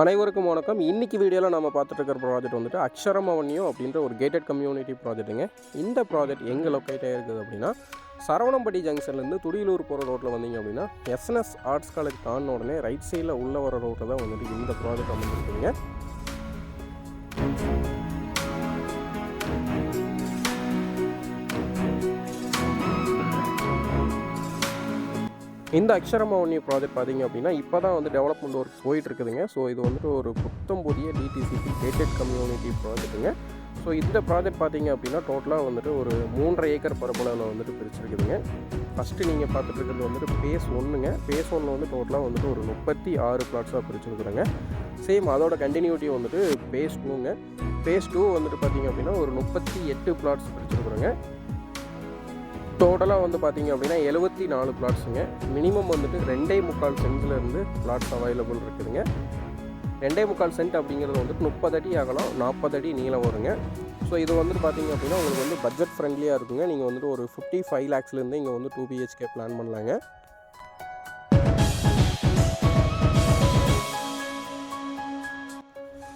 அனைவருக்கும் வணக்கம். இன்னைக்கு வீடியோவில் நம்ம பார்த்துட்டு ப்ராஜெக்ட் வந்துட்டு அக்ஷரம் அவன்யூ அப்படின்ற ஒரு கேட்டட் கம்யூனிட்டி ப்ராஜெக்ட்டுங்க இந்த ப்ராஜெக்ட் எங்கே லொக்கேட் ஆகிருக்குது அப்படின்னா சரவணம்பட்டி ஜங்ஷன்லேருந்து துடியலூர் போகிற ரோட்டில் வந்தீங்க அப்படின்னா எஸ்என்எஸ் ஆர்ட்ஸ் காலேஜ் தாண்டின உடனே ரைட் சைடில் உள்ள வர ரோட்டில் தான் வந்துட்டு இந்த ப்ராஜெக்ட் அமைஞ்சிருக்குங்க இந்த அக்ஷரமௌனி ப்ராஜெக்ட் பார்த்தீங்க அப்படின்னா இப்போ தான் வந்து டெவலப்மெண்ட் ஒர்க் போயிட்டு இருக்குதுங்க ஸோ இது வந்துட்டு ஒரு புத்தம் புதிய டிடிசிபி கேட்டட் கம்யூனிட்டி ப்ராஜெக்ட்டுங்க ஸோ இந்த ப்ராஜெக்ட் பார்த்தீங்க அப்படின்னா டோட்டலாக வந்துட்டு ஒரு மூன்றரை ஏக்கர் பரப்பளவில் வந்துட்டு பிரிச்சிருக்குதுங்க. ஃபஸ்ட்டு நீங்கள் பார்த்துட்டு இருக்கிறது வந்துட்டு பேஸ் ஒன்றுங்க பேஸ் ஒன்று வந்து டோட்டலாக வந்துட்டு ஒரு முப்பத்தி ஆறு பிளாட்ஸாக பிரிச்சிருக்குறேங்க சேம் அதோட கண்டினியூட்டி வந்துட்டு பேஸ் டூங்க பேஸ் டூ வந்துட்டு பார்த்தீங்க அப்படின்னா ஒரு முப்பத்தி எட்டு பிளாட்ஸ் பிரிச்சிருக்குறோங்க டோட்டலாக வந்து பார்த்தீங்க அப்படின்னா எழுபத்தி நாலு பிளாட்ஸுங்க மினிமம் வந்துட்டு ரெண்டே முக்கால் சென்ட்லேருந்து பிளாட்ஸ் அவைலபிள் இருக்குதுங்க. ரெண்டே முக்கால் சென்ட் அப்படிங்கிறது வந்துட்டு முப்பது அடி அகலம் நாற்பது அடி நீளம் வருங்க. ஸோ இது வந்துட்டு பார்த்தீங்க அப்படின்னா உங்களுக்கு வந்து பட்ஜெட் ஃப்ரெண்ட்லியாக இருக்குங்க. நீங்கள் வந்துட்டு ஒரு ஃபிஃப்டி ஃபைவ் லேக்ஸ்லேருந்து இங்கே வந்து டூ பிஹெச்கே பிளான் பண்ணலாங்க.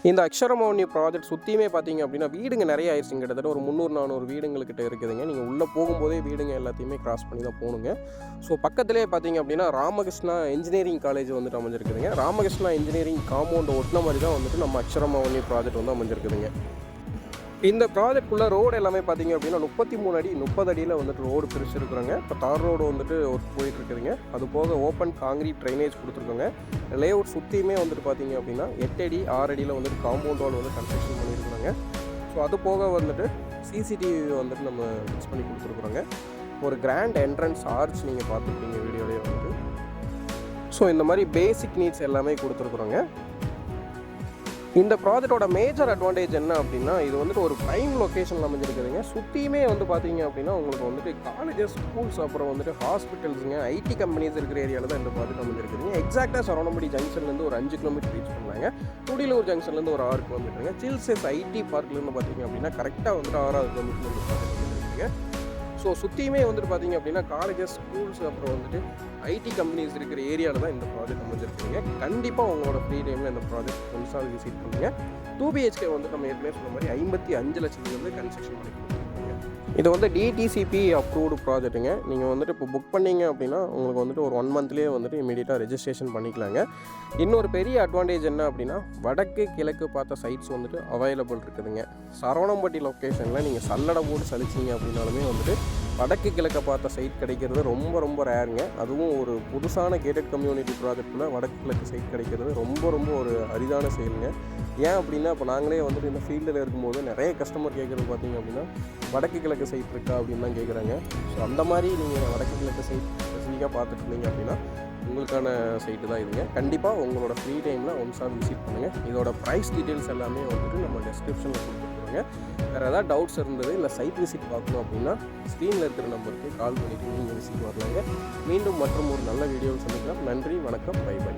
இந்த அக்ஷரமௌனி ப்ராஜெக்ட் சுற்றியுமே பார்த்தீங்க அப்படின்னா வீடுங்க நிறைய ஆயிடுச்சுங்க. கிட்டத்தட்ட ஒரு முந்நூறு நானூறு வீடுங்கள்கிட்ட இருக்குதுங்க. நீங்கள் உள்ளே போகும்போதே வீடுங்க எல்லாத்தையுமே கிராஸ் பண்ணி தான் போகணுங்க. ஸோ பக்கத்துலேயே பார்த்தீங்க அப்படின்னா ராமகிருஷ்ணா இன்ஜினியரிங் காலேஜ் வந்துட்டு அமைஞ்சிருக்குதுங்க. ராமகிருஷ்ணா இன்ஜினியரிங் காம்பவுண்ட் ஒட்டின மாதிரி தான் வந்துட்டு நம்ம அக்ஷரமௌனி ப்ராஜெக்ட் வந்து அமைஞ்சிருக்குதுங்க. இந்த ப்ராஜெக்ட்குள்ளே ரோடு எல்லாமே பார்த்தீங்க அப்படின்னா முப்பத்தி மூணு அடி முப்பது அடியில் வந்துட்டு ரோடு பிரிச்சிருக்குறோங்க. இப்போ தார் ரோடு வந்துட்டு ஒர்க் போயிட்டுருக்குதுங்க. அது போக ஓப்பன் காங்கிரீட் ட்ரைனேஜ் கொடுத்துருக்கோங்க. லே அவுட் சுற்றியுமே வந்துட்டு பார்த்தீங்க அப்படின்னா எட்டு அடி ஆறு அடியில் வந்துட்டு காம்பவுண்ட் வால் வந்து கன்ஸ்ட்ரக்ஷன் பண்ணியிருக்கிறாங்க. ஸோ அது போக வந்துட்டு சிசிடிவி வந்துட்டு நம்ம ஃபிக்ஸ் பண்ணி கொடுத்துருக்குறோங்க. ஒரு கிராண்ட் என்ட்ரன்ஸ் ஆர்ச் நீங்கள் பார்த்துருக்கீங்க வீடியோலேயே வந்துட்டு. ஸோ இந்த மாதிரி பேசிக் நீட்ஸ் எல்லாமே கொடுத்துருக்குறோங்க. இந்த ப்ராஜெக்டோட மேஜர் அட்வான்டேஜ் என்ன அப்படின்னா இது வந்துட்டு ஒரு ப்ரைம் லொக்கேஷனில் அமைஞ்சிருக்குதுங்க. சுற்றியுமே வந்து பார்த்தீங்க அப்படின்னா உங்களுக்கு வந்துட்டு காலேஜஸ் ஸ்கூல்ஸ் அப்புறம் வந்துட்டு ஹாஸ்பிட்டல்ஸுங்க ஐடி கம்பெனிஸ் இருக்கிற ஏரியாவில் தான் இந்த ப்ராஜெக்ட் அமைஞ்சிருக்குதுங்க. எக்ஸாக்டாக சரவணம்படி ஜங்ஷன்லேருந்து ஒரு அஞ்சு கிலோமீட்டர் ரீச் பண்ணாங்க துடிலூர் ஜங்ஷன்லேருந்து ஒரு ஆறு கிலோமீட்டருங்க சில்சஸ் ஐடி பார்க்லேருந்து பார்த்தீங்க அப்படின்னா கரெக்டாக வந்துட்டு ஆறாவது கிலோமீட்டர் ஸோ சுற்றியுமே வந்துட்டு பார்த்தீங்க அப்படின்னா காலேஜஸ் ஸ்கூல்ஸ் அப்புறம் வந்துட்டு ஐடி கம்பெனிஸ் இருக்கிற ஏரியாவில் தான் இந்த ப்ராஜெக்ட் அமைஞ்சிருக்குங்க கண்டிப்பாக உங்களோட ஃப்ரீ டைமில் இந்த ப்ராஜெக்ட் புதுசாக விசிட் பண்ணுங்க. டூ பிஹெச்கே வந்து நம்ம ஏற்கனவே சொன்ன மாதிரி ஐம்பத்தி அஞ்சு லட்சத்துக்கு வந்து கன்ஸ்ட்ரக்ஷன் பண்ணி இது வந்து டிடிசிபி அப்ரூவ்டு ப்ராஜெக்ட்டுங்க நீங்கள் வந்துட்டு இப்போ புக் பண்ணீங்க அப்படின்னா உங்களுக்கு வந்துட்டு ஒரு ஒன் மந்த்லேயே வந்துட்டு இமீடியட்டாக ரெஜிஸ்ட்ரேஷன் பண்ணிக்கலாங்க. இன்னொரு பெரிய அட்வான்டேஜ் என்ன அப்படின்னா வடக்கு கிழக்கு பார்த்த சைட்ஸ் வந்துட்டு அவைலபிள் இருக்குதுங்க. சரவணம்பட்டி லொக்கேஷனில் நீங்கள் சல்லடை போட்டு சலிச்சிங்க அப்படின்னாலுமே வந்துட்டு வடக்கு கிழக்க பார்த்த சைட் கிடைக்கிறது ரொம்ப ரொம்ப ரேருங்க அதுவும் ஒரு புதுசான கேட்டட் கம்யூனிட்டி ப்ராஜெக்டில் வடக்கு கிழக்கு சைட் கிடைக்கிறது ரொம்ப ரொம்ப ஒரு அரிதான செயலுங்க ஏன் அப்படின்னா இப்போ நாங்களே வந்துட்டு இந்த ஃபீல்டில் இருக்கும்போது நிறைய கஸ்டமர் கேட்குறது பார்த்தீங்க அப்படின்னா வடக்கு கிழக்கு சைட் இருக்கா அப்படின்னு தான் கேட்குறாங்க ஸோ அந்த மாதிரி நீங்கள் வடக்கு கிழக்கு சைட் ஸ்பெசிஃபிக்காக பார்த்துட்டு இருந்தீங்க அப்படின்னா உங்களுக்கான சைட்டு தான் இதுங்க. கண்டிப்பாக உங்களோட ஃப்ரீ டைமில் ஒன்ஸாக விசிட் பண்ணுங்கள் இதோட ப்ரைஸ் டீட்டெயில்ஸ் எல்லாமே வந்துட்டு நம்ம டெஸ்கிரிப்ஷனில் கொடுத்துருக்குறோங்க வேறு ஏதாவது டவுட்ஸ் இருந்தது இல்லை சைட் விசிட் பார்க்கணும் அப்படின்னா ஸ்க்ரீனில் இருக்கிற நம்பருக்கு கால் பண்ணிவிட்டு நீங்கள் விசிட் வரலாங்க மீண்டும் மற்றும் ஒரு நல்ல வீடியோவில் சந்திக்கலாம் நன்றி வணக்கம் பை பை